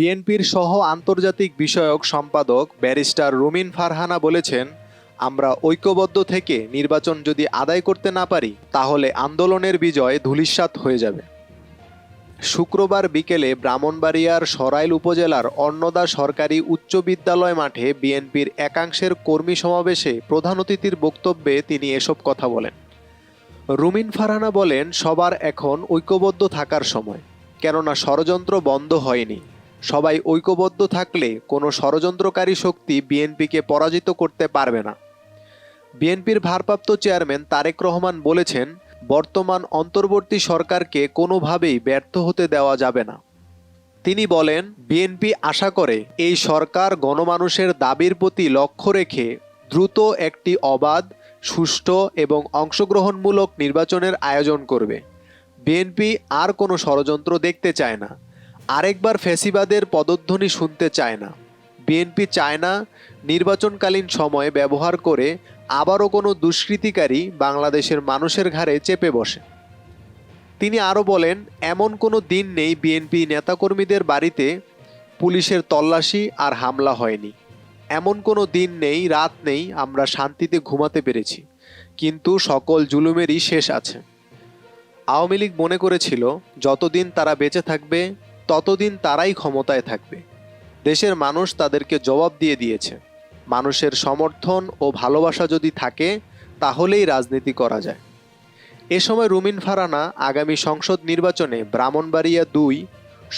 বিএনপির সহ আন্তর্জাতিক বিষয়ক সম্পাদক ব্যারিস্টার রুমিন ফারহানা বলেছেন, আমরা ঐক্যবদ্ধ থেকে নির্বাচন যদি আদায় করতে না পারি, তাহলে আন্দোলনের বিজয় ধূলিসাৎ হয়ে যাবে। শুক্রবার বিকেলে ব্রাহ্মণবাড়িয়ার সরাইল উপজেলার অন্নদা সরকারি উচ্চ বিদ্যালয় মাঠে বিএনপির একাংশের কর্মী সমাবেশে প্রধান অতিথির বক্তব্যে তিনি এসব কথা বলেন। রুমিন ফারহানা বলেন, সবার এখন ঐক্যবদ্ধ থাকার সময়, কেননা ষড়যন্ত্র বন্ধ হয়নি। সবাই ঐক্যবদ্ধ থাকলে কোনো ষড়যন্ত্রকারী শক্তি বিএনপিকে পরাজিত করতে পারবে না। বিএনপির ভারপ্রাপ্ত চেয়ারম্যান তারেক রহমান বলেছেন, বর্তমান অন্তর্বর্তী সরকারকে কোনোভাবেই ব্যর্থ হতে দেওয়া যাবে না। তিনি বলেন, বিএনপি আশা করে এই সরকার গণমানুষের দাবির প্রতি লক্ষ্য রেখে দ্রুত একটি অবাধ, সুষ্ঠু এবং অংশগ্রহণমূলক নির্বাচনের আয়োজন করবে। বিএনপি আর কোনো ষড়যন্ত্র দেখতে চায় না। আরেকবার ফ্যাসিবাদের পদধ্বনি শুনতে চায় না। বিএনপি চায় না নির্বাচনকালীন সময় ব্যবহার করে আবারও কোনো দুষ্কৃতিকারী বাংলাদেশের মানুষের ঘাড়ে চেপে বসে। তিনি আরও বলেন, এমন কোনো দিন নেই বিএনপি নেতাকর্মীদের বাড়িতে পুলিশের তল্লাশি আর হামলা হয়নি। এমন কোনো দিন নেই, রাত নেই, আমরা শান্তিতে ঘুমাতে পেরেছি। কিন্তু সকল জুলুমেরই শেষ আছে। আওয়ামী লীগ মনে করেছিল, যতদিন তারা বেঁচে থাকবে ততদিন তারাই ক্ষমতায় থাকবে। দেশের মানুষ তাদেরকে জবাব দিয়ে দিয়েছে। মানুষের সমর্থন ও ভালোবাসা যদি থাকে, তাহলেই রাজনীতি করা যায়। এ সময় রুমিন ফারানা আগামী সংসদ নির্বাচনে ব্রাহ্মণবাড়িয়া দুই,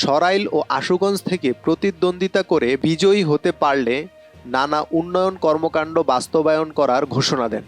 সরাইল ও আশুগঞ্জ থেকে প্রতিদ্বন্দ্বিতা করে বিজয়ী হতে পারলে নানা উন্নয়ন কর্মকাণ্ড বাস্তবায়ন করার ঘোষণা দেন।